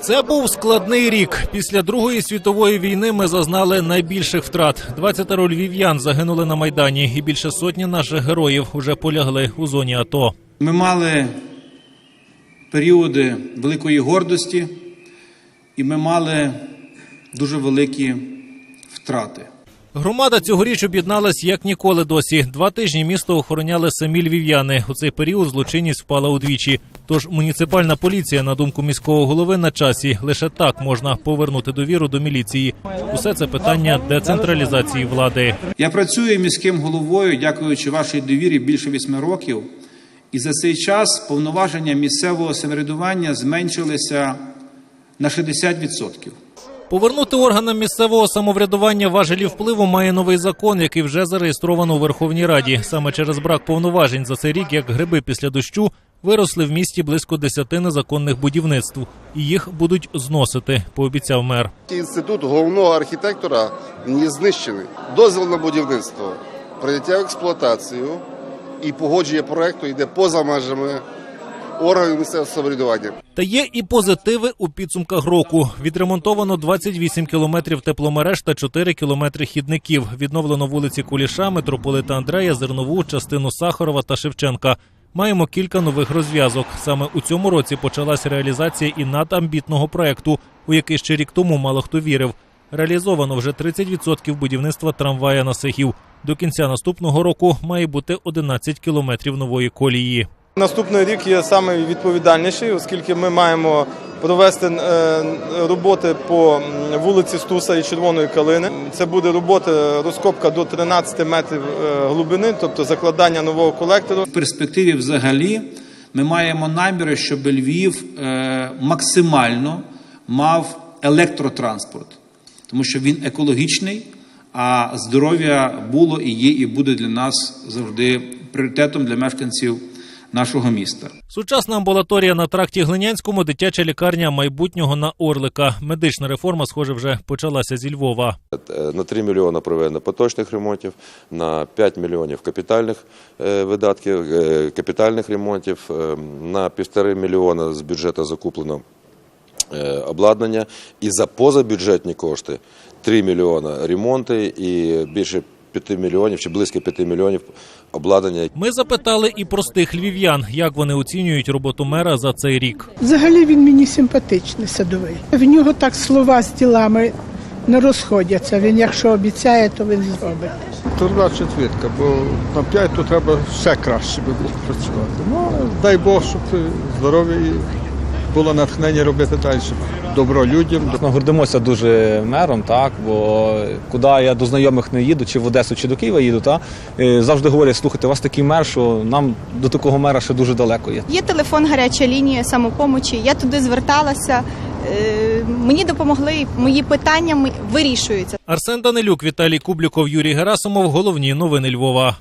Це був складний рік. Після Другої світової війни ми зазнали найбільших втрат. 20 львів'ян загинули на майдані, і більше сотні наших героїв уже полягли у зоні АТО. Ми мали періоди великої гордості, і ми мали дуже великі втрати. Громада цьогоріч об'єдналась як ніколи досі. Два тижні місто охороняли самі львів'яни. У цей період злочинність впала удвічі. Тож муніципальна поліція, на думку міського голови, на часі лише так можна повернути довіру до міліції. Усе це питання децентралізації влади. Я працюю міським головою, дякуючи вашій довірі більше восьми років. І за цей час повноваження місцевого самоврядування зменшилися на 60%. Повернути органам місцевого самоврядування важелі впливу має новий закон, який вже зареєстровано у Верховній Раді. Саме через брак повноважень за цей рік, як гриби після дощу, виросли в місті близько десяти незаконних будівництв, і їх будуть зносити, пообіцяв мер. Інститут головного архітектора не знищений. Дозвіл на будівництво, прийняття в експлуатацію і погодження проекту йде поза межами органів місцевого самоврядування. Та є і позитиви у підсумках року. Відремонтовано 28 кілометрів тепломереж та 4 кілометри хідників. Відновлено вулиці Куліша, митрополита Андрея, Зернову, частину Сахарова та Шевченка. Маємо кілька нових розв'язок. Саме у цьому році почалась реалізація і надамбітного проекту, у який ще рік тому мало хто вірив. Реалізовано вже 30% будівництва трамвая на Сихів. До кінця наступного року має бути 11 кілометрів нової колії. Наступний рік є саме відповідальніший, оскільки ми маємо провести е, роботи по вулиці Стуса і Червоної Калини. Це буде робота розкопка до 13 метрів е, глибини, тобто закладання нового колектора. В перспективі взагалі ми маємо наміри, щоб Львів е, максимально мав електротранспорт, тому що він екологічний, а здоров'я було і є, і буде для нас завжди пріоритетом для мешканців нашого міста. Сучасна амбулаторія на тракті Глинянському, дитяча лікарня майбутнього на Орлика. Медична реформа, схоже, вже почалася зі Львова. Е, На 3 мільйони проведено поточних ремонтів, на 5 мільйонів капітальних е, видатків, е, капітальних ремонтів, на півтори мільйона з бюджету закуплено обладнання. І за позабюджетні кошти 3 мільйона ремонти і більше 5 мільйонів чи близько 5 мільйонів обладнання, Ми запитали і простих львів'ян, як вони оцінюють роботу мера за цей рік. Взагалі він мені симпатичний садовий. В нього так слова з ділами не розходяться. Він якщо обіцяє, то він зробить. Турна четвірка, бо на п'ять то треба ще краще би було працювати. Ну, дай Бог, щоб здоров'я і було натхнення робити далі. Добро людям, Ми гордимося дуже мером, так бо куди я до знайомих не їду, чи в Одесу, чи до Києва їду, та е, завжди говорять, слухайте, у вас такий мер, що нам до такого мера ще дуже далеко є. Є телефон гаряча лінія самопомочі. Я туди зверталася. Е, Мені допомогли, мої питання вирішуються. Арсен Данилюк, Віталій Кубліков, Юрій Герасимов. Головні новини Львова.